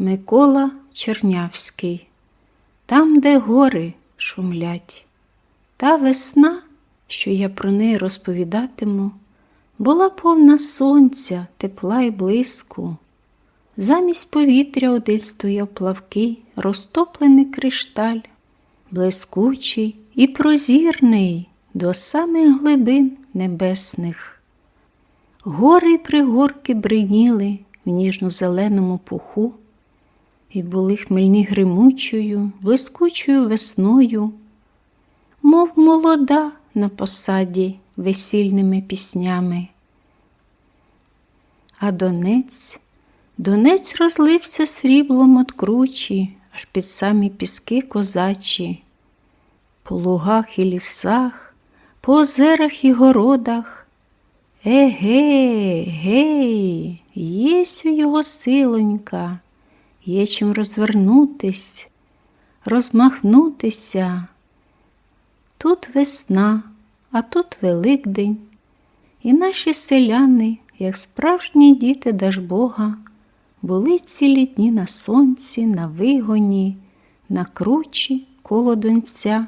Микола Чернявський. Там, де гори шумлять. Та весна, що я про неї розповідатиму, була повна сонця, тепла і блиску. Замість повітря один стояв плавкий, розтоплений кришталь, блискучий і прозірний до самих глибин небесних. Гори й пригорки бриніли в ніжно-зеленому пуху, і були хмельні гримучою, блискучою весною, мов молода на посаді весільними піснями. А Донець, Донець розлився сріблом от кручі, аж під самі піски козачі, по лугах і лісах, по озерах і городах. Еге, гей, у його силонька, є чим розвернутись, розмахнутися. Тут весна, а тут Великдень, і наші селяни, як справжні діти Дажбога, були цілі дні на сонці, на вигоні, на кручі коло донця.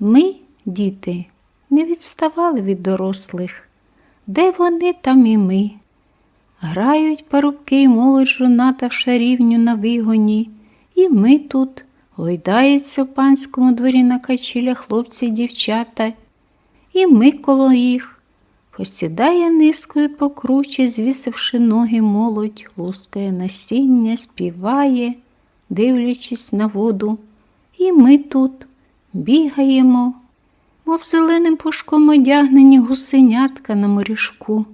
Ми, діти, не відставали від дорослих. Де вони, там і ми. Грають парубки й молодь жоната в шарівню на вигоні, і ми тут гойдається в панському дворі на качілях хлопці й дівчата, і ми коло їх. Посідає низкою покруче, звісивши ноги молодь, лускає насіння, співає, дивлячись на воду, і ми тут бігаємо мов зеленим пушком одягнені гусенятка на морішку.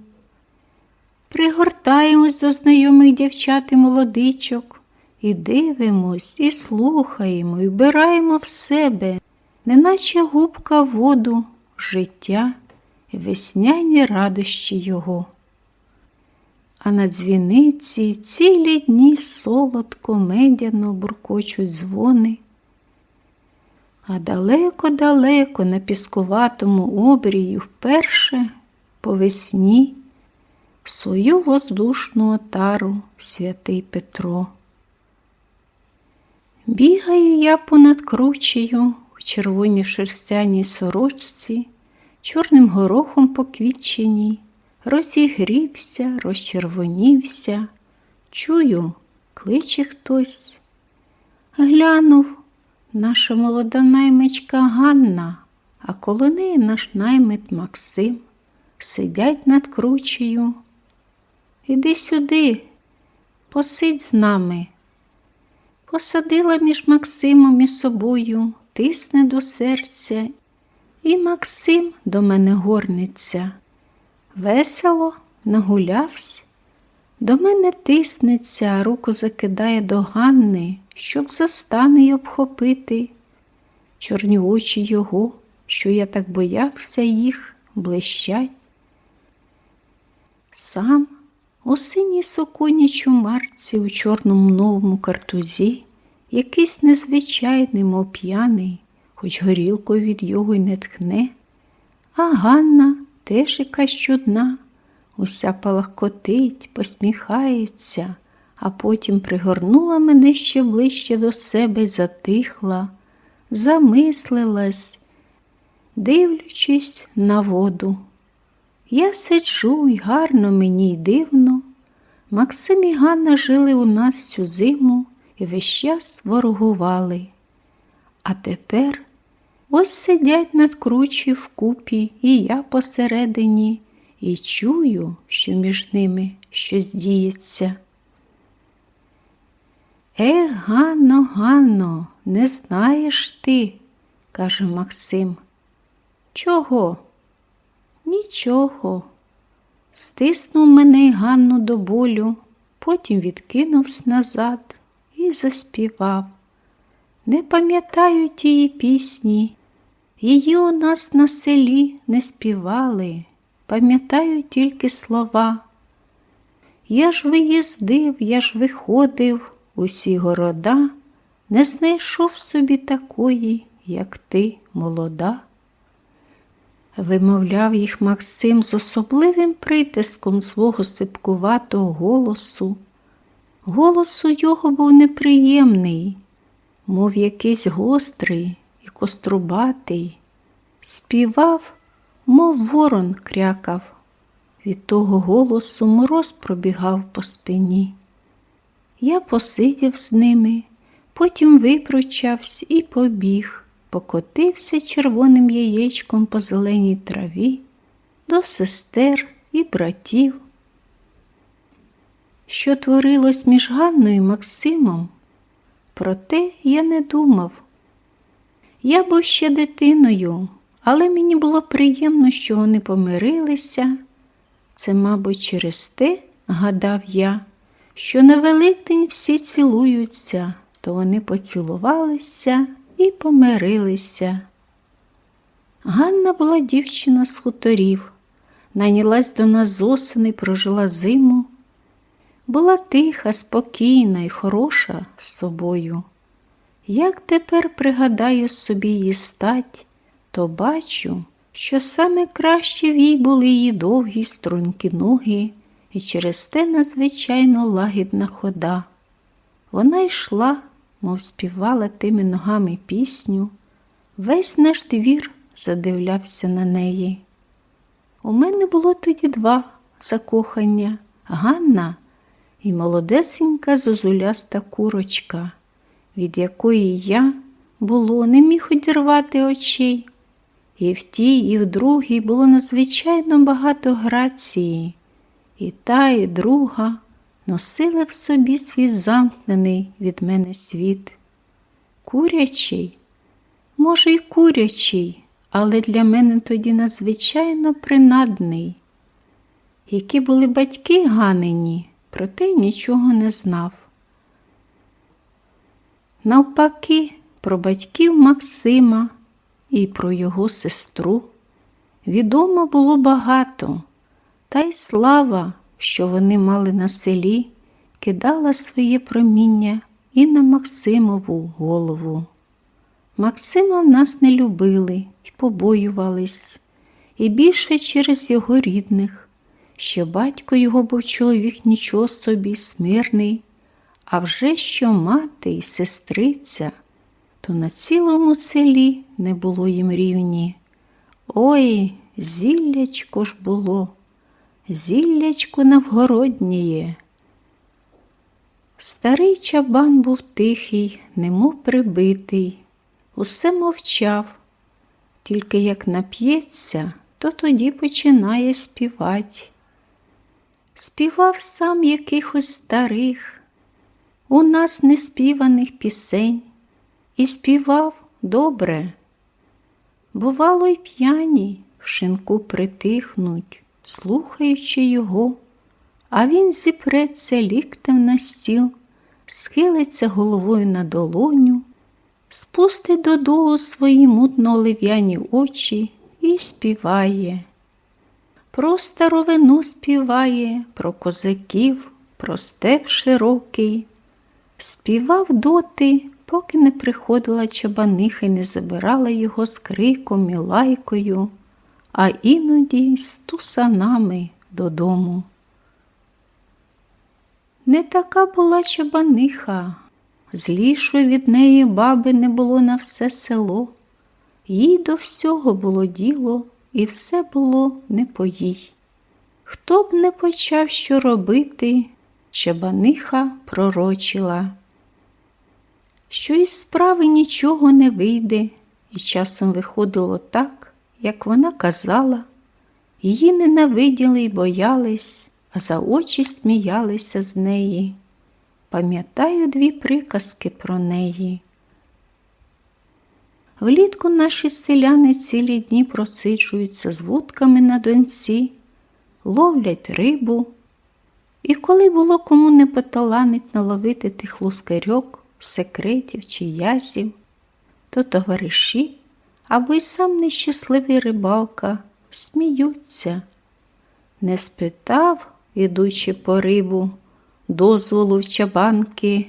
Пригортаємось до знайомих дівчат і молодичок, і дивимось, і слухаємо, і вбираємо в себе, неначе губка воду, життя і весняні радощі його. А на дзвіниці цілі дні солодко, медяно буркочуть дзвони. А далеко-далеко на піскуватому обрію вперше по весні свою воздушну отару святий Петро. Бігаю я понад кручею в червоній шерстяній сорочці, чорним горохом поквітченій, розігрівся, розчервонівся, чую, кличе хтось. Глянув наша молода наймичка Ганна, а коло неї наш наймит Максим сидять над кручею. Іди сюди, посидь з нами. Посадила між Максимом і собою, тисне до серця, і Максим до мене горниться. Весело нагулявсь, до мене тиснеться, руку закидає до Ганни, щоб застане й обхопити. Чорні очі його, що я так боявся їх, блищать. Сам у синій соконі чумарці у чорному новому картузі, якийсь незвичайний, мов п'яний, хоч горілкою від його й не тхне, а Ганна теж якась чудна, уся палахкотить, посміхається, а потім пригорнула мене ще ближче до себе й затихла, замислилась, дивлячись на воду. Я сиджу й гарно мені й дивно. Максим і Ганна жили у нас цю зиму і весь час ворогували. А тепер ось сидять над кручі вкупі, і я посередині, і чую, що між ними щось діється. Ех, Ганно, Ганно, не знаєш ти, каже Максим. Чого? Нічого. Стиснув мене Ганну до болю, потім відкинувся назад і заспівав. Не пам'ятаю тієї пісні, її у нас на селі не співали, пам'ятаю тільки слова. Я ж виїздив, я ж виходив, усі города, не знайшов собі такої, як ти, молода. Вимовляв їх Максим з особливим притиском свого сипкуватого голосу. Голос у його був неприємний, мов якийсь гострий і кострубатий. Співав, мов ворон крякав. Від того голосу мороз пробігав по спині. Я посидів з ними, потім випручався і побіг, покотився червоним яєчком по зеленій траві до сестер і братів. Що творилось між Ганною і Максимом, про те я не думав. Я був ще дитиною, але мені було приємно, що вони помирилися. Це, мабуть, через те, гадав я, що на Великдень всі цілуються, то вони поцілувалися і помирилися. Ганна була дівчина з хуторів, найнялась до нас з осени, прожила зиму. Була тиха, спокійна і хороша з собою. Як тепер пригадаю собі її стать, то бачу, що саме краще в їй були її довгі стрункі ноги і через те надзвичайно лагідна хода. Вона йшла, мов співала тими ногами пісню. Весь наш двір задивлявся на неї. У мене було тоді два закохання Ганна і молодесенька зозуляста курочка, від якої я було не міг одірвати очей. І в тій, і в другій було надзвичайно багато грації, і та, і друга носили в собі свій замкнений від мене світ. Курячий, може, й курячий, але для мене тоді надзвичайно принадний. Які були батьки Ганині, проте нічого не знав. Навпаки, про батьків Максима і про його сестру відомо було багато, та й слава, що вони мали на селі, кидала своє проміння і на Максимову голову. Максима нас не любили і побоювались, і більше через його рідних, що батько його був чоловік нічого собі смирний, а вже що мати і сестриця то на цілому селі не було їм рівні. Ой, зіллячко ж було, зіллячко навгородніє. Старий чабан був тихий, немов прибитий, усе мовчав, тільки як нап'ється, то тоді починає співать. Співав сам якихось старих, у нас неспіваних пісень і співав добре. Бувало, й п'яні в шинку притихнуть, слухаючи його, а він зіпреться ліктем на стіл, схилиться головою на долоню, спустить додолу свої мутно олив'яні очі і співає. Про старовину співає, про козаків, про степ широкий, співав доти, поки не приходила чабаниха і не забирала його з криком і лайкою, а іноді з тусанами додому. Не така була чабаниха, злішої від неї баби не було на все село, їй до всього було діло, і все було не по їй. Хто б не почав що робити, чабаниха пророчила що із справи нічого не вийде, і часом виходило так, як вона казала. Її ненавиділи й боялись, а за очі сміялися з неї. Пам'ятаю дві приказки про неї. Влітку наші селяни цілі дні просиджуються з вудками на донці, ловлять рибу, і коли було кому не поталанить наловити тих лускарьок, секретів чи ясів, то товариші або й сам нещасливий рибалка сміються. Не спитав, ідучи по рибу, дозволу в чабанки.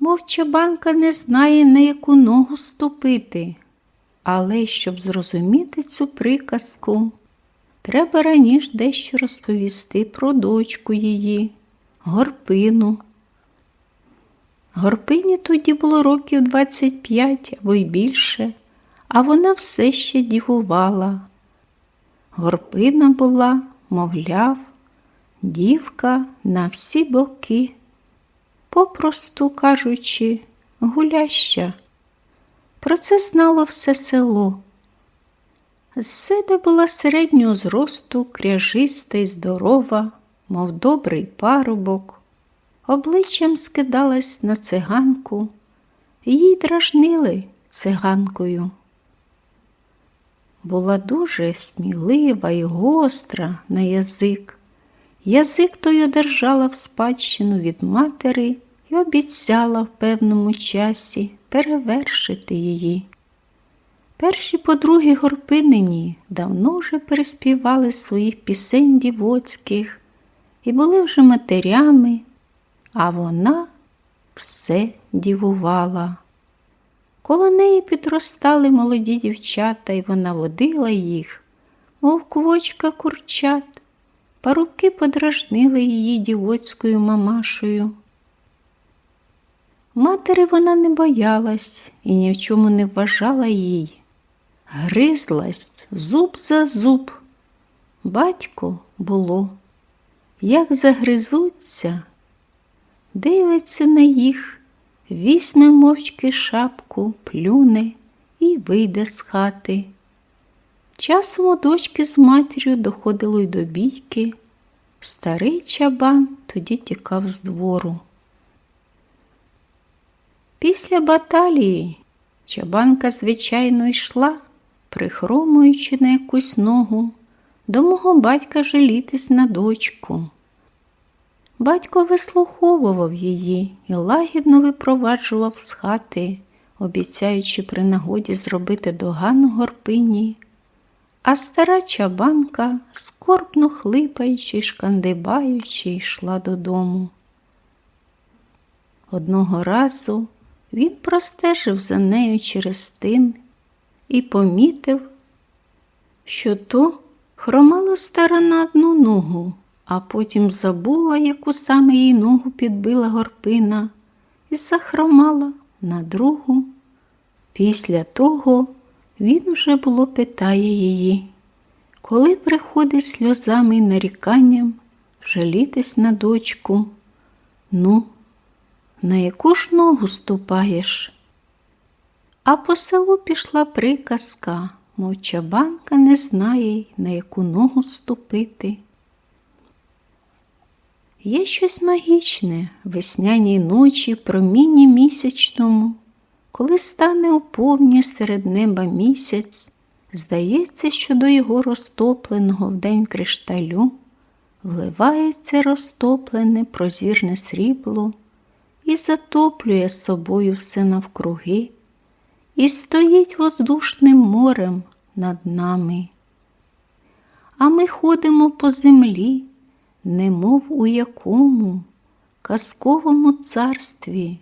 Мов чабанка не знає, на яку ногу ступити, але щоб зрозуміти цю приказку, треба раніше дещо розповісти про дочку її, горпину. Горпині тоді було років 25 або й більше, а вона все ще дівувала. Горпина була, мовляв, дівка на всі боки, попросту кажучи, гуляща. Про це знало все село. З себе була середнього зросту, кряжиста й здорова, мов добрий парубок. Обличчям скидалась на циганку, їй дражнили циганкою. Була дуже смілива і гостра на язик. Язик той одержала в спадщину від матері і обіцяла в певному часі перевершити її. Перші подруги горпинині давно вже переспівали своїх пісень дівоцьких і були вже матерями, а вона все дівувала. Коло неї підростали молоді дівчата, і вона водила їх, мов квочка курчат. Парубки подражнили її дівоцькою мамашою. Матері вона не боялась і ні в чому не вважала їй. Гризлась зуб за зуб. Батько було, як загризуться, дивиться на їх, візьме мовчки шапку, плюне і вийде з хати. Часом у дочки з матір'ю доходило й до бійки. Старий чабан тоді тікав з двору. Після баталії чабанка, звичайно, йшла, прихромуючи на якусь ногу, до мого батька жалітись на дочку. Батько вислуховував її і лагідно випроваджував з хати, обіцяючи при нагоді зробити догану горпині. А стара чабанка, скорбно хлипаючи шкандибаючи, йшла додому. Одного разу він простежив за нею через тин і помітив, що то хромала стара на одну ногу, а потім забула, яку саме їй ногу підбила горпина, і захромала на другу. Після того він уже було питає її, коли приходить сльозами й наріканням жалітись на дочку. Ну, на яку ж ногу ступаєш? А по селу пішла приказка, мов чабанка не знає, на яку ногу ступити. Є щось магічне весняній ночі, промінні місячному, коли стане у повні серед неба місяць, здається, що до його розтопленого в день кришталю вливається розтоплене прозірне срібло і затоплює собою все навкруги, і стоїть воздушним морем над нами. А ми ходимо по землі, немов у якому казковому царстві,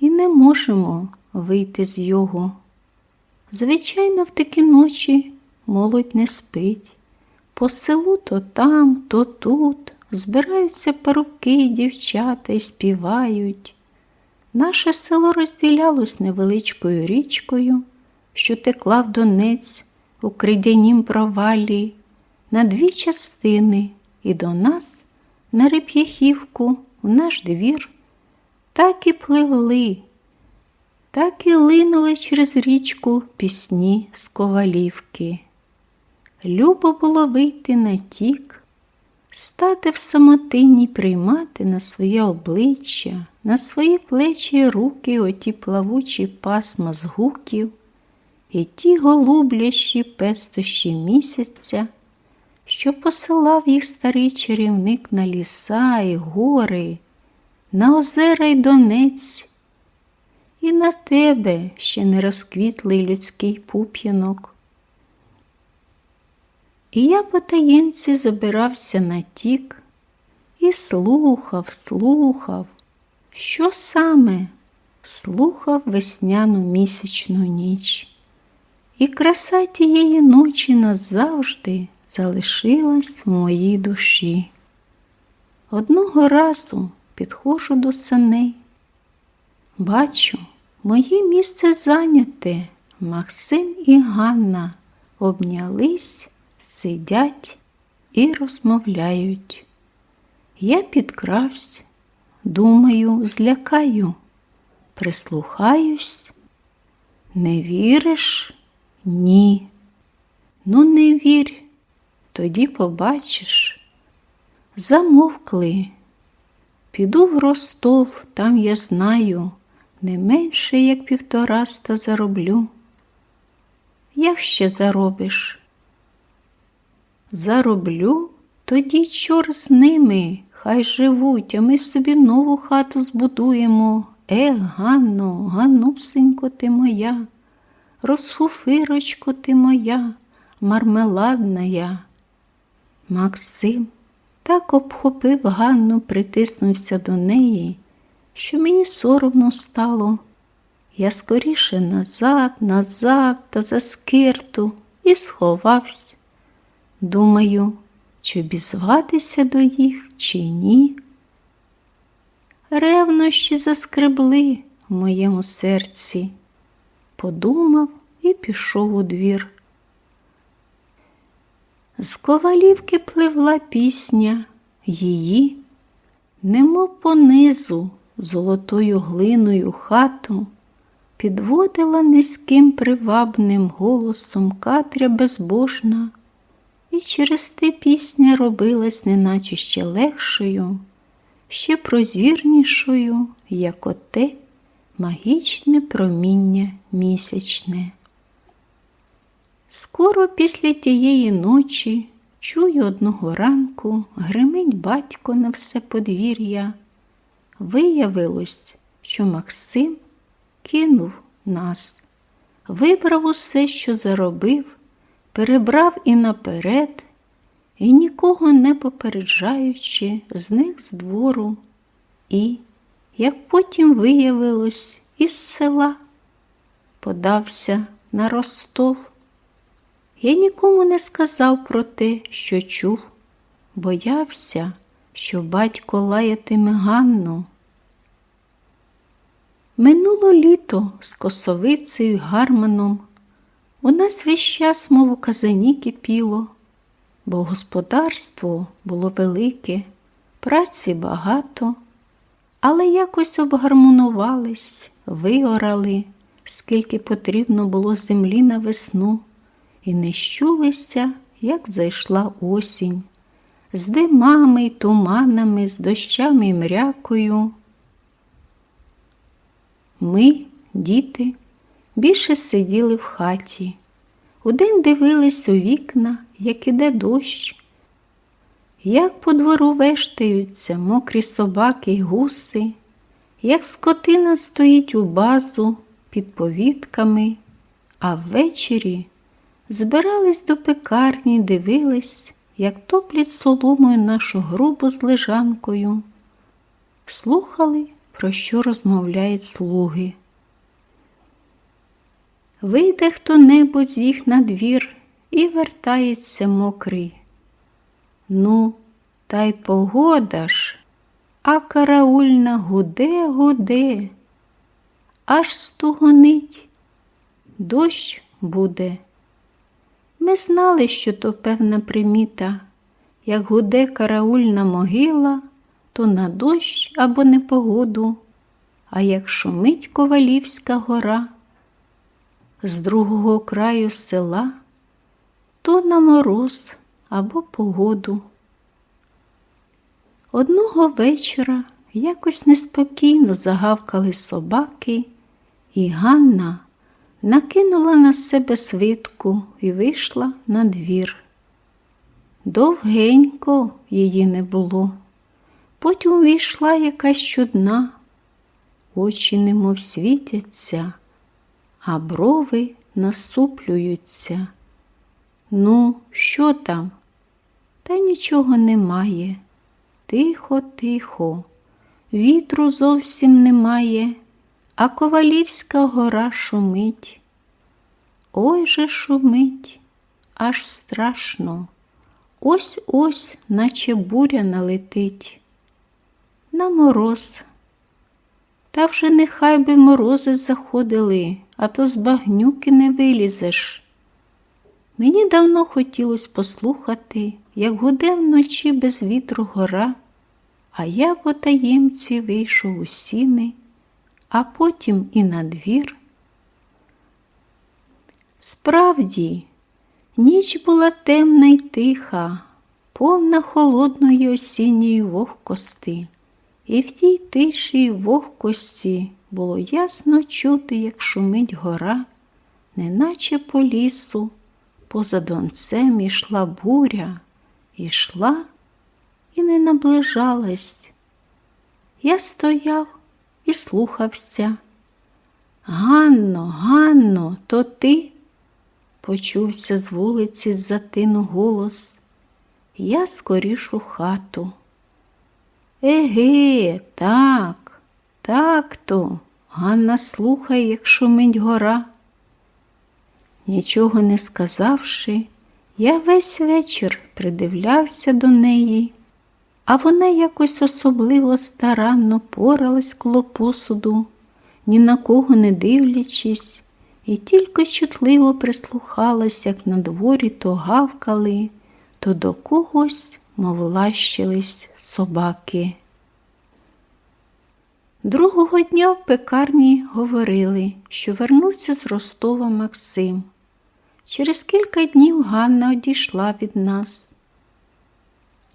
і не можемо вийти з його. Звичайно, в такі ночі молодь не спить. По селу то там, то тут збираються парубки, дівчата і співають. Наше село розділялось невеличкою річкою, що текла в Донець у кридянім провалі на дві частини і до нас, на Реп'яхівку, в наш двір, так і пливли, так і линули через річку пісні з ковалівки. Любо було вийти на тік, стати в самотині, приймати на своє обличчя, на свої плечі й руки оті плавучі пасма з гуків і ті голублящі пестощі місяця, що посилав їх старий чарівник на ліса і гори, на озера й донець, і на тебе ще не розквітлий людський пуп'янок. І я по таєнці забирався на тік і слухав, слухав, що саме слухав весняну місячну ніч. І краса тієї ночі назавжди залишилась в моїй душі. Одного разу підходжу до саней. Бачу, моє місце зайняте. Максим і Ганна обнялись, сидять і розмовляють. Я підкравсь, думаю, злякаю, прислухаюсь. Не віриш? Ні. Ну, не вірь, тоді побачиш. Замовкли. Піду в Ростов, там я знаю, не менше, як півтораста зароблю. Як ще заробиш? Зароблю, тоді чор з ними, хай живуть, а ми собі нову хату збудуємо. Ех, Ганно, Ганусенько ти моя, розфуфирочко ти моя, мармеладна я. Максим так обхопив Ганну, притиснувся до неї, що мені соромно стало. Я скоріше назад, назад та за скирту і сховався. Думаю, чи обізватися до їх, чи ні. Ревнощі заскребли в моєму серці. Подумав і пішов у двір. З ковалівки пливла пісня її, немов понизу золотою глиною хату, підводила низьким привабним голосом Катря безбожна, і через те пісня робилась неначе ще легшою, ще прозірнішою, як оте магічне проміння місячне. Скоро після тієї ночі чую одного ранку, гримить батько на все подвір'я. Виявилось, що Максим кинув нас, вибрав усе, що заробив, перебрав і наперед, і нікого не попереджаючи, зник з двору, і, як потім виявилось, із села подався на Ростов. Я нікому не сказав про те, що чув, боявся, що батько лаятиме Ганну. Минуло літо з косовицею гарманом. У нас весь час, мов у казані кипіло, бо господарство було велике, праці багато, але якось обгармонувались, виорали, скільки потрібно було землі на весну і не щулися, як зайшла осінь, з димами й туманами, з дощами й мрякою. Ми, діти, більше сиділи в хаті. Удень дивились у вікна, як іде дощ, як по двору вештаються мокрі собаки й гуси, як скотина стоїть у базу під повітками, а ввечері збирались до пекарні, дивились, як топлять соломою нашу грубу з лежанкою, слухали, про що розмовляють слуги. Вийде хто небудь з їх на двір і вертається мокрий. Ну, та й погода ж, а караульна гуде, гуде, аж стугонить, дощ буде. Ми знали, що то певна приміта, як гуде караульна могила, то на дощ або непогоду, а як шумить Ковалівська гора з другого краю села, то на мороз або погоду. Одного вечора якось неспокійно загавкали собаки, і Ганна накинула на себе свитку і вийшла на двір. Довгенько її не було. Потім війшла якась чудна, очі немов світяться, а брови насуплюються. Ну, що там? Та нічого немає. Тихо, тихо, вітру зовсім немає, а Ковалівська гора шумить. Ой же шумить, аж страшно. Ось ось, наче буря налетить. На мороз. Та вже нехай би морози заходили, а то з багнюки не вилізеш. Мені давно хотілося послухати, як гуде вночі без вітру гора, а я по таємці вийшов у сіни, а потім і на двір. Справді, ніч була темна й тиха, повна холодної осінньої вогкости, і в тій тиші й вогкості було ясно чути, як шумить гора, неначе по лісу, поза донцем ішла буря, ішла і не наближалась. Я стояв і слухався. Ганно, Ганно, то ти? Почувся з вулиці з затину голос. Я скоріш у хату. Еге, так, так то. Ганна слухає, як шумить гора. Нічого не сказавши, я весь вечір придивлявся до неї, а вона якось особливо старанно поралась коло посуду, ні на кого не дивлячись, і тільки чутливо прислухалась, як на дворі то гавкали, то до когось, мов лащились собаки. Другого дня в пекарні говорили, що вернувся з Ростова Максим. Через кілька днів Ганна одійшла від нас.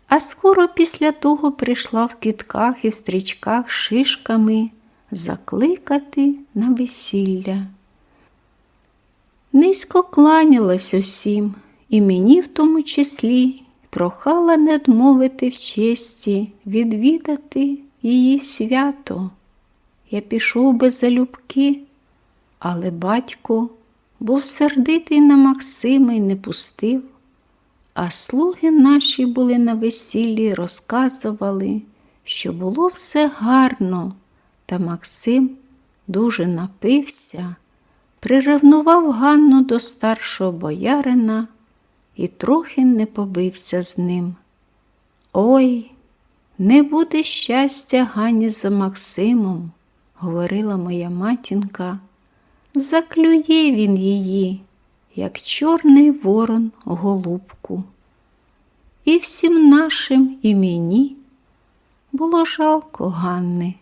А скоро після того прийшла в кітках і в стрічках шишками закликати на весілля. Низько кланялась усім, і мені в тому числі прохала не одмовити в честі відвідати її свято. Я пішов би залюбки, але батько був сердитий на Максима й не пустив, а слуги наші були на весіллі, розказували, що було все гарно, та Максим дуже напився, приревнував Ганну до старшого боярина і трохи не побився з ним. Ой, не буде щастя Гані за Максимом, говорила моя матінка. Заклює він її, як чорний ворон голубку. І всім нашим і мені було жалко Ганни.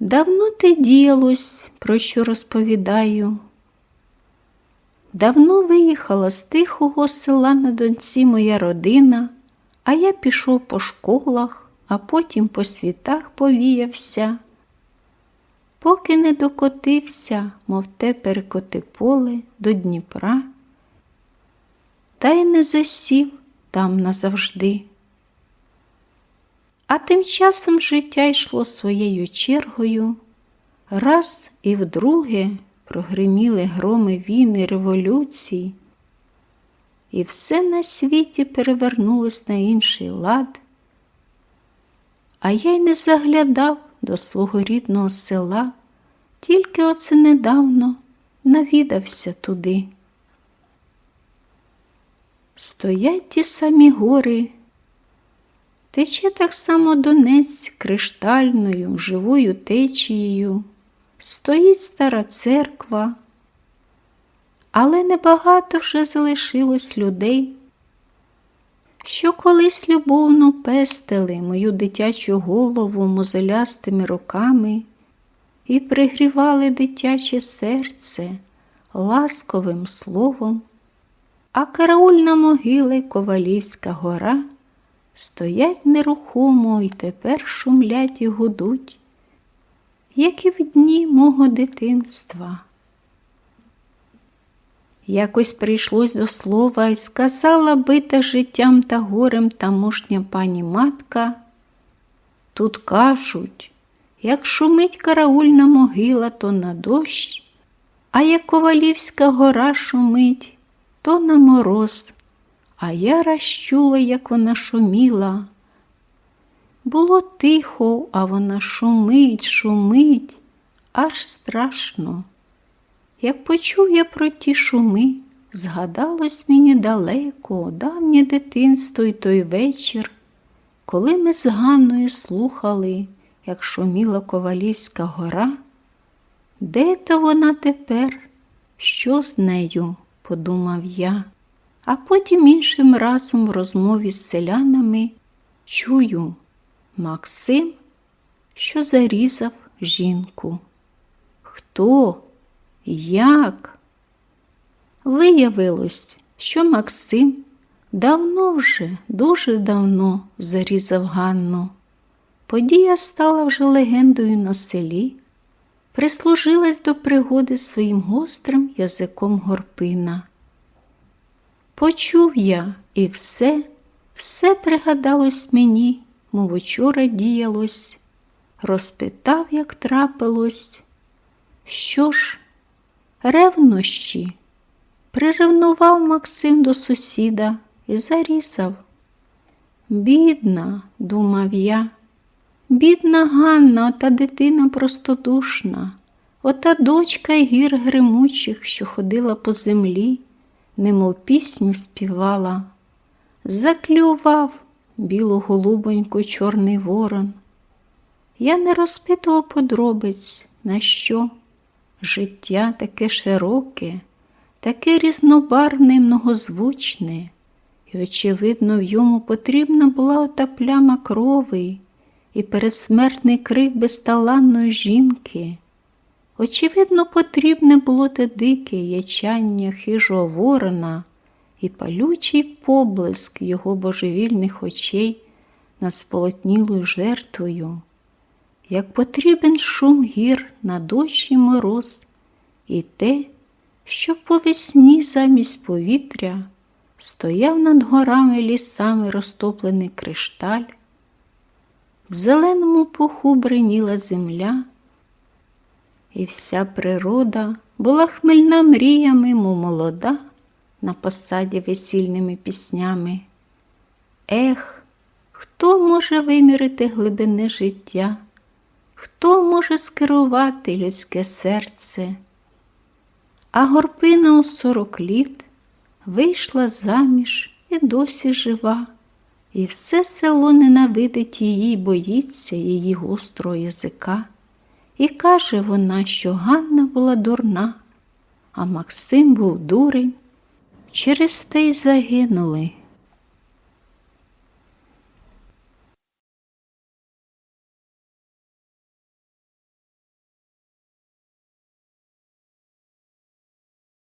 Давно те діялось, про що розповідаю. Давно виїхала з тихого села на донці моя родина, а я пішов по школах, а потім по світах повіявся. Поки не докотився, мов те перекоти поле до Дніпра, та й не засів там назавжди. А тим часом життя йшло своєю чергою, раз і вдруге прогриміли громи війни революції, і все на світі перевернулось на інший лад, а я й не заглядав до свого рідного села, тільки оце недавно навідався туди. Стоять ті самі гори, тече так само Донець криштальною, живою течією, стоїть стара церква, але небагато вже залишилось людей що колись любовно пестили мою дитячу голову мозолястими руками і пригрівали дитяче серце ласковим словом, а караульна могила Ковалівська гора стоять нерухомо й тепер шумлять і гудуть, як і в дні мого дитинства. Якось прийшлось до слова і сказала бита життям та горем тамошня пані матка. Тут кажуть, як шумить караульна могила, то на дощ, а як ковалівська гора шумить, то на мороз, а я розчула, як вона шуміла. Було тихо, а вона шумить, шумить, аж страшно. Як почув я про ті шуми, згадалось мені далеко, давнє дитинство й той вечір, коли ми з Ганною слухали, як шуміла Ковалівська гора, де то вона тепер? Що з нею? подумав я, а потім іншим разом в розмові з селянами чую Максим, що зарізав жінку. Хто? Як? Виявилось, що Максим давно вже, дуже давно зарізав Ганну. Подія стала вже легендою на селі, прислужилась до пригоди своїм гострим язиком горпина. Почув я і все, все пригадалось мені, мов учора діялось, розпитав, як трапилось. Що ж, ревнощі? Приревнував Максим до сусіда і зарізав. Бідна, думав я, бідна Ганна, ота дитина простодушна, ота дочка гір гримучих, що ходила по землі, немов пісню співала. Заклював білу голубоньку чорний ворон. Я не розпитував подробиць, на що життя таке широке, таке різнобарвне і многозвучне, і, очевидно, в йому потрібна була ота пляма крови і пересмертний крик безталанної жінки. Очевидно, потрібне було те дике ячання хижого ворона і палючий поблиск його божевільних очей над сполотнілою жертвою, як потрібен шум гір на дощ і мороз, і те, що по весні замість повітря стояв над горами лісами розтоплений кришталь, в зеленому пуху бриніла земля, і вся природа була хмельна мріями, мов молода на посаді весільними піснями. Ех, хто може вимірити глибини життя? Хто може скерувати людське серце? А горпина у сорок літ вийшла заміж і досі жива, і все село ненавидить її, боїться її гострого язика. І каже вона, що Ганна була дурна, а Максим був дурень, через те й загинули.